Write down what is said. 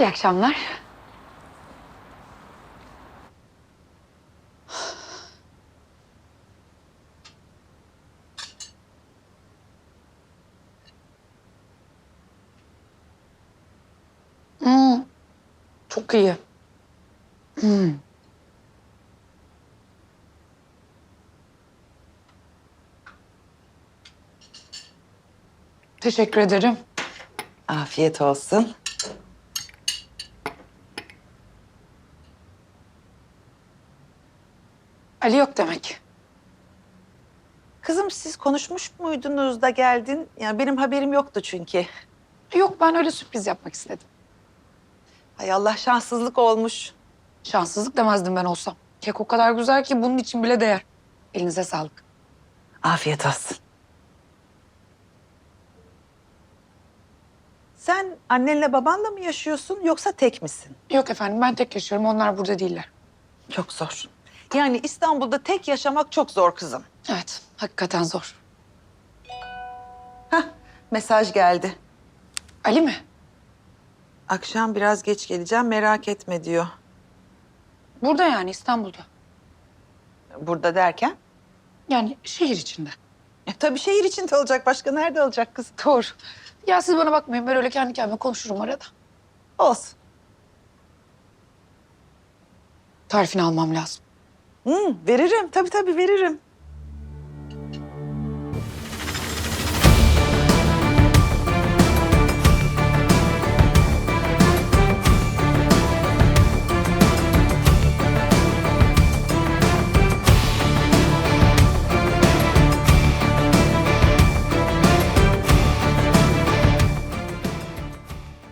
İyi akşamlar. Hmm, çok iyi. Hmm. Teşekkür ederim. Afiyet olsun. Ali yok demek. Kızım siz konuşmuş muydunuz da geldin? Yani benim haberim yoktu çünkü. Yok ben öyle sürpriz yapmak istedim. Hay Allah şanssızlık olmuş. Şanssızlık demezdim ben olsam. Kek o kadar güzel ki bunun için bile değer. Elinize sağlık. Afiyet olsun. Sen annenle babanla mı yaşıyorsun yoksa tek misin? Yok efendim ben tek yaşıyorum. Onlar burada değiller. Çok zor. Yani İstanbul'da tek yaşamak çok zor kızım. Evet hakikaten zor. Hah, mesaj geldi. Ali mi? Akşam biraz geç geleceğim merak etme diyor. Burada yani İstanbul'da. Burada derken? Yani şehir içinde. E, tabii şehir içinde olacak. Başka nerede olacak kız? Doğru. Ya siz bana bakmayın ben öyle kendi kendime konuşurum arada. Olsun. Tarifini almam lazım. Hı, veririm. Tabii tabii veririm.